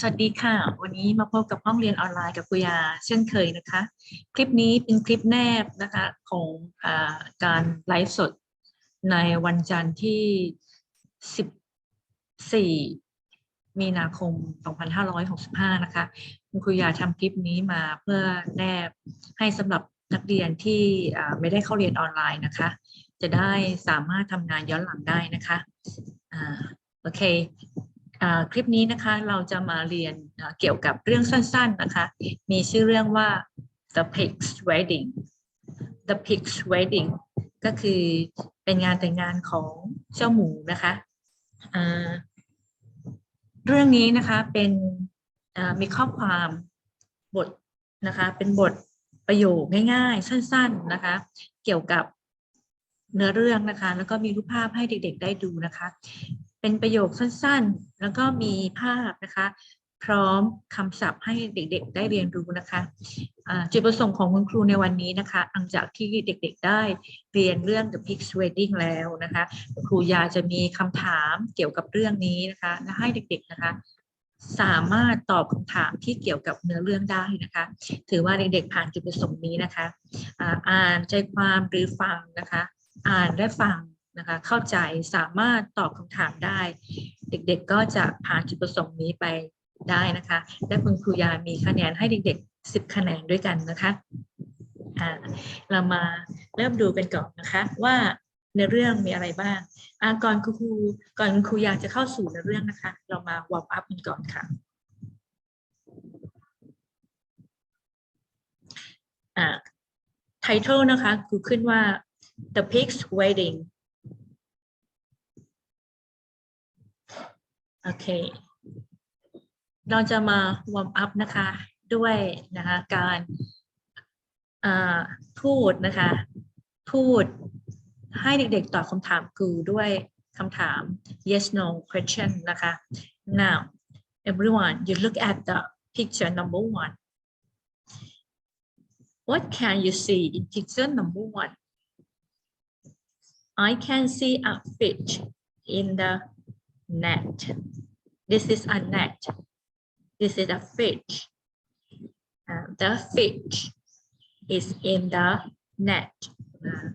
สวัสดีค่ะ วันนี้มาพบกับห้องเรียนออนไลน์กับคุยาเช่นเคยนะคะ คลิปนี้เป็นคลิปแนบนะคะของอการไลฟ์สดในวันจันทร์ที่ 14 มีนาคม 2565 นะคะ คุณครูยาทำคลิปนี้มาเพื่อแนบให้สำหรับนักเรียนที่ไม่ได้เข้าเรียนออนไลน์นะคะ จะได้สามารถทำงานย้อนหลังได้นะคะอโอเค คลิปนี้นะคะเราจะมาเรียนเกี่ยวกับเรื่องสั้นๆนะคะ มีชื่อเรื่องว่า the pig's wedding the pig's wedding ก็คือเป็นงานแต่งงานของเจ้าหมูนะคะเรื่องนี้นะคะเป็นมีข้อความบทนะคะ เป็นบทประโยคง่ายๆ สั้น ๆนะคะ เกี่ยวกับเนื้อเรื่องนะคะ แล้วก็มีรูปภาพให้เด็ก ๆ ได้ดูนะคะ เป็นประโยคสั้นๆ แล้วก็มีภาพนะคะ พร้อมคำศัพท์ให้เด็กๆ ได้เรียนรู้นะคะอ่าจุดประสงค์ของคุณครูในวันนี้นะคะ หลังจากที่เด็กๆ ได้เรียนเรื่อง The Pig's Wedding แล้วนะคะครูยาจะมีคำถามเกี่ยวกับเรื่องนี้นะคะและให้เด็กๆนะคะสามารถตอบคำถามที่เกี่ยวกับเนื้อเรื่องได้นะคะ ถือว่าเด็กๆ ผ่านจุดประสงค์นี้นะคะ อ่าอ่านใจความหรือฟังนะคะ อ่านและฟัง นะคะเข้าใจสามารถตอบคำถามได้ เด็กๆก็จะผ่านจุดประสงค์นี้ไปได้นะคะ และคุณครูยามีคะแนนให้เด็กๆ 10 คะแนนด้วยกันนะคะเรามาเริ่มดูกันก่อนนะคะว่าในเรื่องมีอะไรบ้างก่อนคุณครูก่อนครูอยากจะเข้าสู่ในเรื่องนะคะ เรามาวอร์มอัพกันก่อนค่ะอ่าไททลนะคะคือขึ้นว่า The Pig's Wedding โอเค เราจะมาวอร์มอัพนะคะ ด้วยนะคะการพูดนะคะ พูดให้เด็กๆตอบคำถามครูด้วยคำถาม yes no question นะคะ now everyone you look at the picture number one what can you see in picture number one I can see a fish in the net. This is a net. This is a fish. Uh, the fish is in the net. Uh,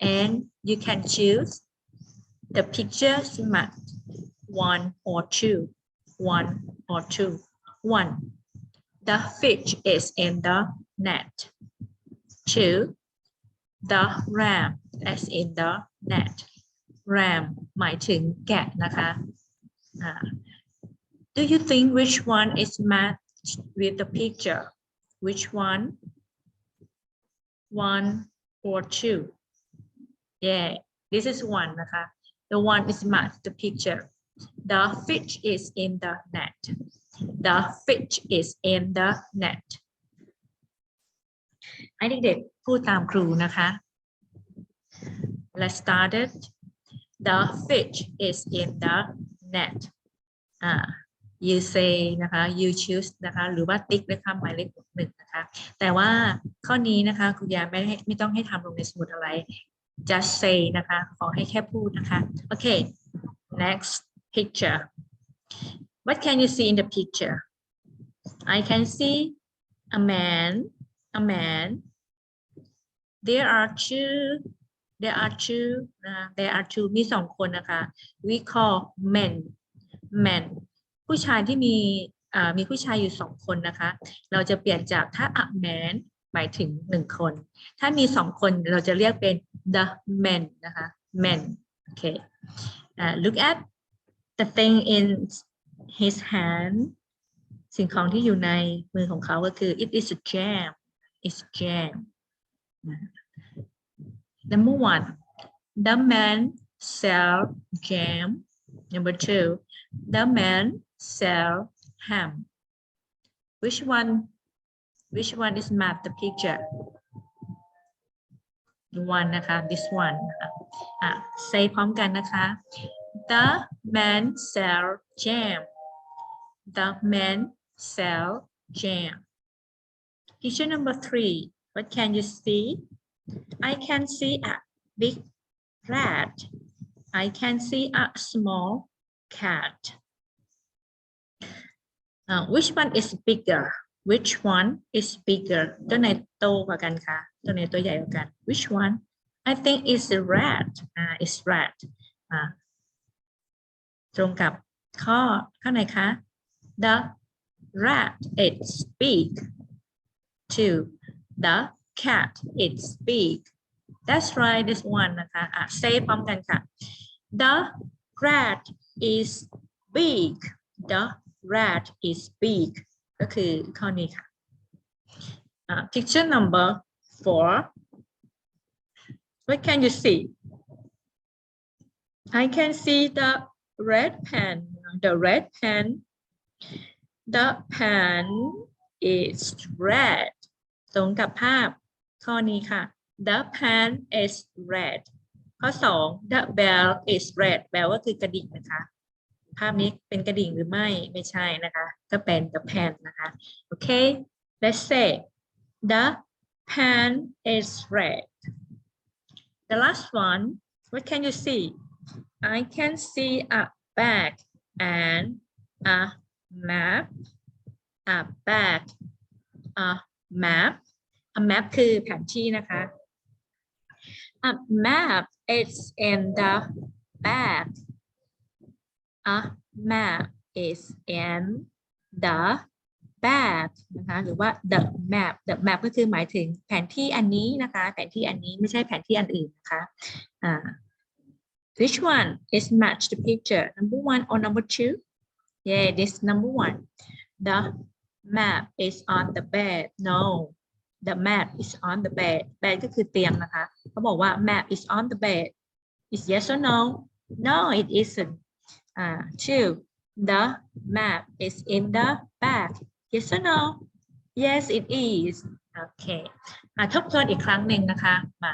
and you can choose the picture smart one or two. One or two. One. The fish is in the net. Two. The ram is in the net. ram หมายถึงแกะนะคะ อ่า Do you think which one is matched with the picture? Which one? One or two? Yeah, this is one นะคะ The one is matched the picture. The fish is in the net. The fish is in the net. ให้เด็กๆพูดตามครูนะคะ Let's start it. The fish is in the net. อ่า you say นะคะ you choose นะคะ หรือว่าติ๊กนะคะหมายเลขหนึ่งนะคะ แต่ว่าข้อนี้นะคะคุณยาไม่ให้ไม่ต้องให้ทำลงในสมุดอะไร just say นะคะ ขอให้แค่พูดนะคะ โอเค next picture what can you see in the picture I can see a man a man there are two there are two นะ there are two มีสองคนนะคะ we call men men ผู้ชายที่มีมีผู้ชายอยู่สองคนนะคะ เราจะเปลี่ยนจากถ้า a man หมายถึงหนึ่งคน ถ้ามีสองคนเราจะเรียกเป็น the men นะคะ men โอเค look at the thing in his hand สิ่งของที่อยู่ในมือของเขาก็คือ it is a jam it's jam นะ Number one, the man sell jam. Number two, the man sell ham. Which one? Which one is map the picture? The one นะคะ this one นะคะอ่ะ say พร้อมกันนะคะ The man sell jam. The man sell jam. Picture number three. What can you see? I can see a big rat. I can see a small cat. อ่า which one is bigger which one is bigger ตัวไหนโตกว่ากันคะตัวไหนตัวใหญ่กว่ากัน which one I think it's the rat อ่า it's rat อ่าตรงกับข้อข้อไหนคะ the rat is big two the cat is big that's right this one นะคะอ่ะ say พร้อมกันค่ะ the rat is big the rat is big ก็คือข้อนี้ค่ะอ่ะ picture number four what can you see I can see the red pen the red pen the pen is red ตรงกับภาพ ข้อนี้ค่ะ the pen is red ข้อสอง the bell is red bell ก็คือกระดิ่งนะคะ ภาพนี้เป็นกระดิ่งหรือไม่ไม่ใช่นะคะก็เป็น the pen นะคะโอเค let's say the pen is red the last one what can you see I can see a bag and a map a bag a map a map คือแผนที่นะคะ a map is in the bag a map is in the bag นะคะหรือว่า the map the map ก็คือหมายถึงแผนที่อันนี้นะคะ แผนที่อันนี้ไม่ใช่แผนที่อันอื่นนะคะอ่า Which one is match the picture? Number one or number two? Yeah, this number one. The map is on the bed. No, the map is on the bed. bed ก็คือเตียงนะคะ เขาบอกว่า map is on the bed. Is yes or no? No, it isn't. Uh, two, the map is in the bag. Yes or no? Yes, it is. Okay. อะทบทวนอีกครั้งหนึ่งนะคะมา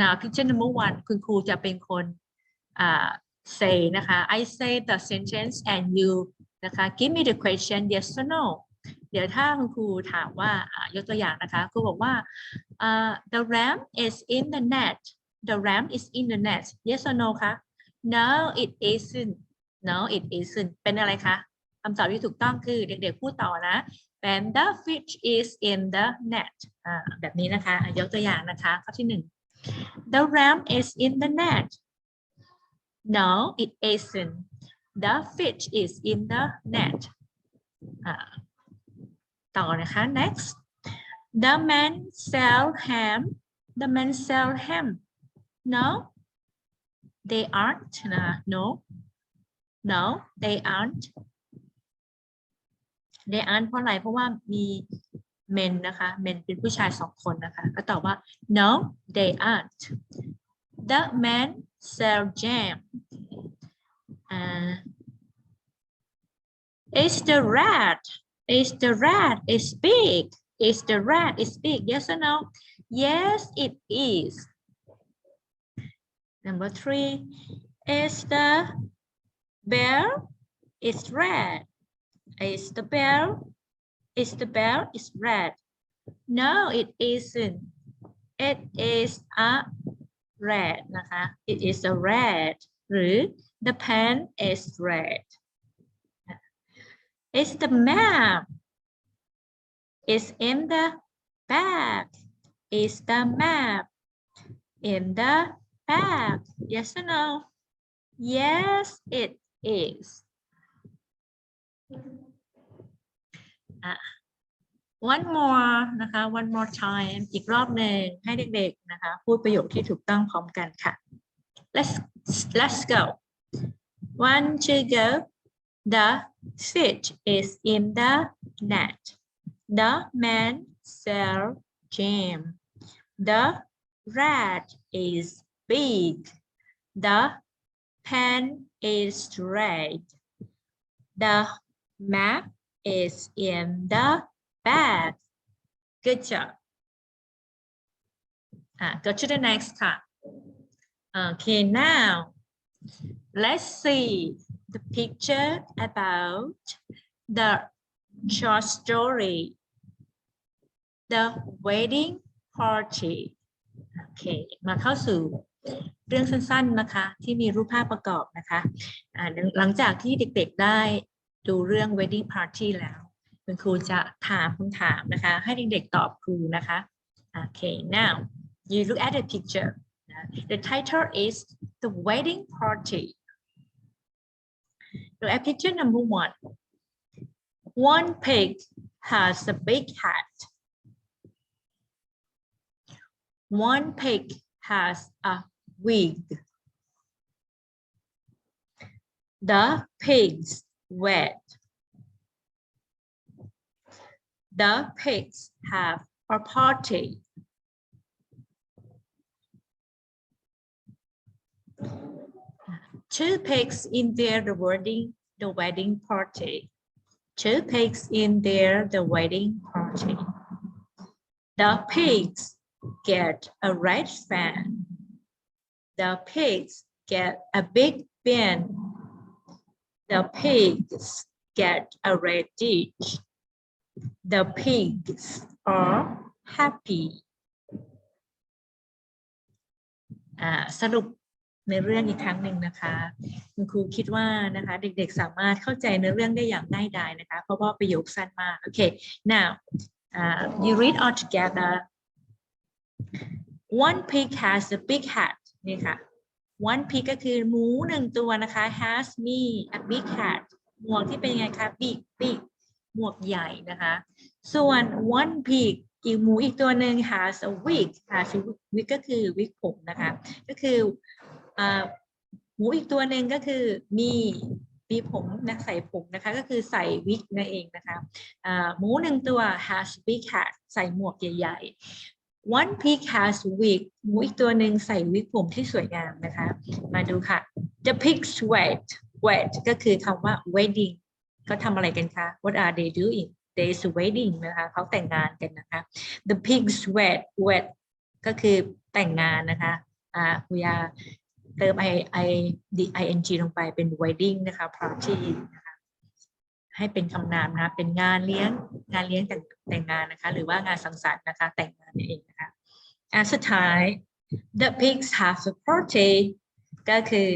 now picture number one คุณครูจะเป็นคนอ่า say นะคะ I say the sentence and you นะคะ give me the question yes or no เดี๋ยวถ้าคุณครูถามว่าอ่ายกตัวอย่างนะคะครูบอกว่าอ่า the ram is in the net the ram is in the net yes or no คะ no it isn't no it isn't เป็นอะไรคะคำตอบที่ถูกต้องคือเด็กๆพูดต่อนะ and the fish is in the net อ่าแบบนี้นะคะอะยกตัวอย่างนะคะข้อที่หนึ่ง the ram is in the net No, it isn't. The fish is in the net. อ่า ต่อนะคะ next. The man sell ham. The man sell ham. No, they aren't. นะ No, no, they aren't. They aren't เพราะอะไรเพราะว่ามี men นะคะ men เป็นผู้ชายสองคนนะคะ ก็ตอบว่า no, they aren't. The man sell jam. Uh, is the rat? Is the rat is big? Is the rat is big? Yes or no? Yes, it is. Number three, is the bear is red? Is the bear? Is the bear is red? No, it isn't. It is a red นะคะ it is a red หรือ the pen is red it's the map is in the bag is the map in the bag yes or no yes it is อะ one more นะคะ one more time อีกรอบหนึ่งให้เด็กๆนะคะ พูดประโยคที่ถูกต้องพร้อมกันค่ะ let's let's go one two go the fish is in the net the man sell jam the rat is big the pen is red the map is in the bag. Good job. Uh, go to the next card. Okay, now let's see the picture about the short story, the wedding party. โอเค มาเข้าสู่เรื่องสั้นๆนะคะ ที่มีรูปภาพประกอบนะคะอ่าหลังจากที่เด็กๆได้ดูเรื่อง wedding party แล้ว คุณครูจะถามคำถามนะคะ ให้เด็กๆตอบครูนะคะ Okay now you look at the picture the title is the wedding party look at number one one pig has a big hat one pig has a wig the pigs wet. The pigs have a party. Two pigs in there the wedding the wedding party. Two pigs in there the wedding party. The pigs get a red fan. The pigs get a big bin the pigs get a red dish. The pigs are happy. อ่าสรุป ในเรื่องอีกครั้งหนึ่งนะคะ คุณครูคิดว่านะคะเด็กๆสามารถเข้าใจในเรื่องได้อย่างง่ายดายนะคะ เพราะว่าประโยคสั้นมากโอเค now uh, you read all together one pig has a big hat นี่ค่ะ one pig ก็คือหมูหนึ่งตัวนะคะ has me a big hat หมวกที่เป็นยังไงคะ big big หมวกใหญ่นะคะ ส่วน one pig อีกหมูอีกตัวหนึ่ง has a wig has a wig ก็คือวิกผมนะคะ ก็คือ หมูอีกตัวหนึ่งก็คือมีมีผมนะใส่ผมนะคะก็คือใส่วิกนั่นเองนะคะหมูหนึ่งตัว has big hat ใส่หมวกใหญ่ ๆ one pig has wig หมูอีกตัวหนึ่งใส่วิกผมที่สวยงามนะคะ มาดูค่ะ the pigs wet wet ก็คือคำว่า wedding เขาทำอะไรกันคะ what are they doing there's wedding นะคะเขาแต่งงานกันนะคะ the pigs wet wet ก็คือแต่งงานนะคะอ่าคุยา เติม i i d i n g ลงไปเป็น wedding นะคะ party นะคะให้เป็นคำนามนะเป็นงานเลี้ยงงานเลี้ยงแต่งแต่งงานนะคะ หรือว่างานสังสรรค์นะคะ แต่งงานนั่นเองนะคะอ่าสุดท้าย the pigs have a party ก็คือ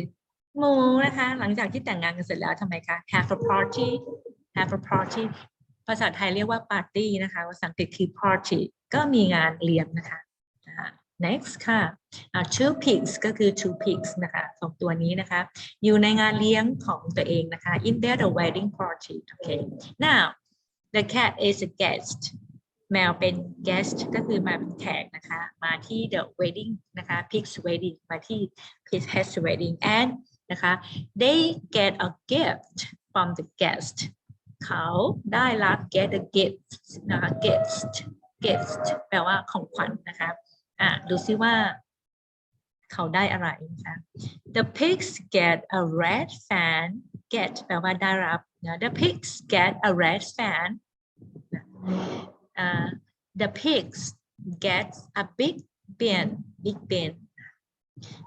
หมูนะคะ หลังจากที่แต่งงานกันเสร็จแล้วทำไมคะ have a party have a party ภาษาไทยเรียกว่าปาร์ตี้นะคะ ภาษาอังกฤษคือ party ก็มีงานเลี้ยงนะคะ next ค่ะอ่า two pigs ก็คือ two pigs นะคะสองตัวนี้นะคะ อยู่ในงานเลี้ยงของตัวเองนะคะ in their the wedding party okay now the cat is a guest แมวเป็น guest ก็คือมาเป็นแขกนะคะ มาที่ the wedding นะคะ pig's wedding มาที่ pig's wedding and นะคะ they get a gift from the guest เขาได้รับ get a gift นะคะ gift gift แปลว่าของขวัญนะคะ อ่ะดูซิว่า เขาได้อะไรนะคะ the pigs get a red fan get แปลว่าได้รับนะ the pigs get a red fan อ่า the pigs get a big bin big bin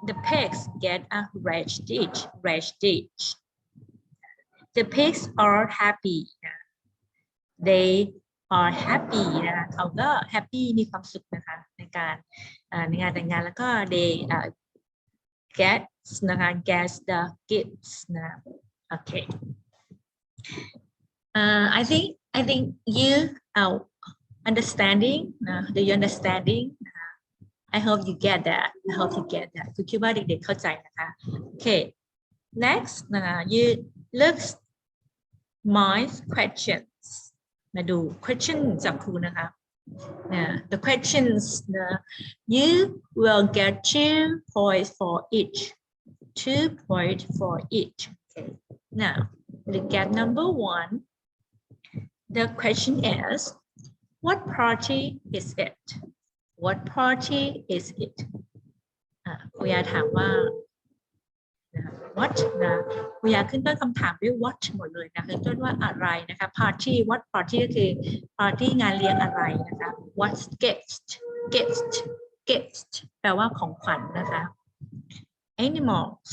the pigs get a red dish red dish the pigs are happy นะ they are happy นะคะเขาก็ happy มีความสุขนะคะในการในงานแต่งงานแล้วก็ they อ่า get นะคะ get the gifts นะโอเค uh, I think I think you are understanding นะ do you understanding I hope you get that I hope you get that คือคิดว่าเด็กๆเข้าใจนะคะโอเค next นะคะ you look my question มาดู question จากครูนะคะ Yeah, the questions uh, you will get two points for each two points for each okay now look at number one the question is what party is it what party is it อ่ะครูยาถามว่า นะ what นะครูยาขึ้นต้นคำถามด้วย what หมดเลยนะขึ้นต้นว่าอะไรนะคะ party what party ก็คือ party งานเลี้ยงอะไรนะคะ what gift gift gift แปลว่าของขวัญนะคะ animals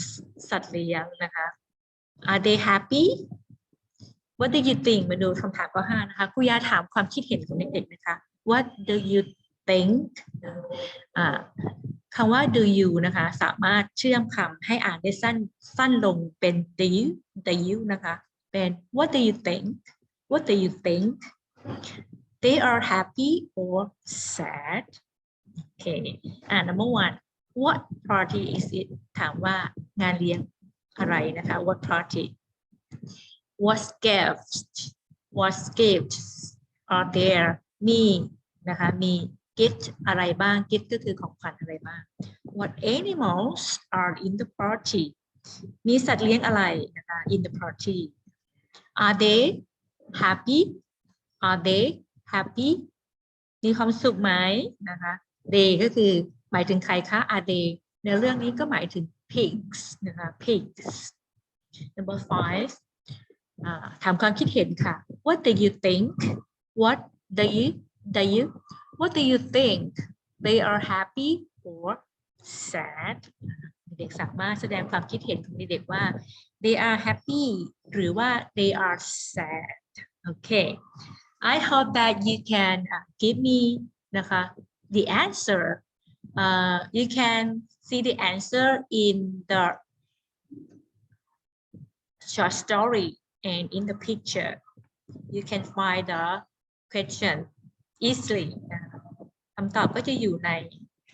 สัตว์เลี้ยงนะคะ are they happy what do you think มาดูคำถามข้อห้านะคะครูยาถามความคิดเห็นของเด็กๆนะคะ what do you think คำว่า do you นะคะ สามารถเชื่อมคำให้อ่านได้สั้นสั้นลงเป็น do you do you นะคะ เป็น what do you think what do you think they are happy or sad โอเคอ่า number one what party is it ถามว่างานเลี้ยงอะไรนะคะ what party what gifts what gifts are there มีนะคะมี gift อะไรบ้าง gift ก็คือของขวัญอะไรบ้าง what animals are in the party มีสัตว์เลี้ยงอะไรนะคะ in the party are they happy are they happy มีความสุขไหมนะคะ they ก็คือหมายถึงใครคะ are they ในเรื่องนี้ก็หมายถึง pigs นะคะ pigs number five ถามความคิดเห็นค่ะ what do you think what do you do you what do you think they are happy or sad เด็กสามารถแสดงความคิดเห็นของเด็กๆว่า they are happy หรือว่า they are sad okay I hope that you can uh, give me นะคะ the answer uh, you can see the answer in the short story and in the picture you can find the question easily นะ คำตอบก็จะอยู่ใน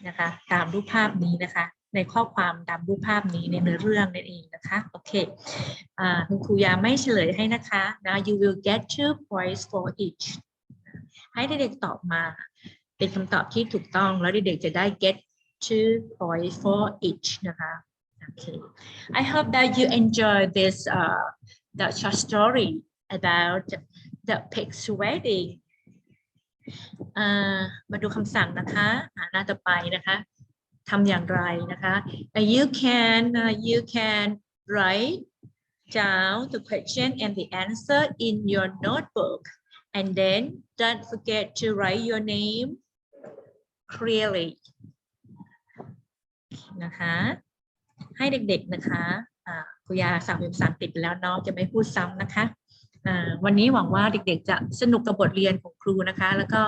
นะคะตามรูปภาพนี้นะคะในข้อความตามรูปภาพนี้ในเนื้อเรื่องนั่นเองนะคะโอเคอ่าคุณครูยาไม่เฉลยให้นะคะนะ you will get two points for each ให้เด็กๆตอบมา เป็นคำตอบที่ถูกต้องแล้วเด็กๆจะได้ get two points for each นะคะโอเค I hope that you enjoy this uh, the short story about the pig's wedding มาดูคำสั่งนะคะหน้าต่อไปนะคะทำอย่างไรนะคะ Uh, you can uh, you can write down the question and the answer in your notebook and then don't forget to write your name clearly นะคะ ให้เด็กๆนะคะครูยาสั่งเป็นภาษาอังกฤษแล้วเนาะจะไม่พูดซ้ำนะคะ วันนี้หวังว่าเด็กๆ จะสนุกกับบทเรียนของครูนะคะ แล้วก็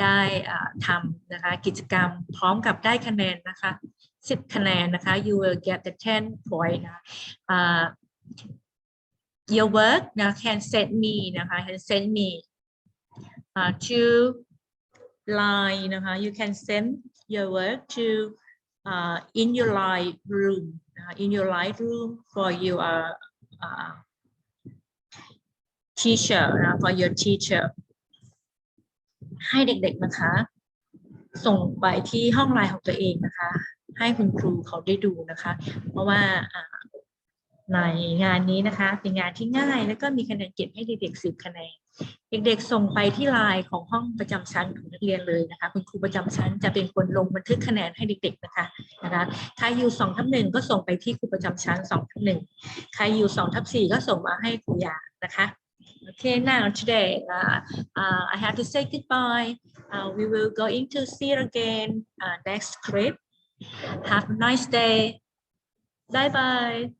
ได้ทำนะคะกิจกรรมพร้อมกับได้คะแนนนะคะ10คะแนนนะคะ you will get the 10 point นะอ่า your work นะ can send me นะคะ can send me uh, to line นะคะ you can send your work to uh, in your live room uh, in your live room for your uh, teacher นะ for your teacher ให้เด็กๆนะคะ ส่งไปที่ห้องไลน์ของตัวเองนะคะ ให้คุณครูเขาได้ดูนะคะ เพราะว่าในงานนี้นะคะ เป็นงานที่ง่ายแล้วก็มีคะแนนเก็บให้เด็กๆสิบคะแนนเด็กๆ ส่งไปที่ไลน์ของห้องประจำชั้นของนักเรียนเลยนะคะ คุณครูประจำชั้นจะเป็นคนลงบันทึกคะแนนให้เด็กๆนะคะนะคะใครอยู่สองทับหนึ่งก็ส่งไปที่ครูประจำชั้นสองทับหนึ่งใครอยู่สองทับสี่ก็ส่งมาให้ครูยานะคะ Okay, now today uh, uh, I have to say goodbye. Uh, we will go into see you again uh, next clip. Have a nice day. Bye bye.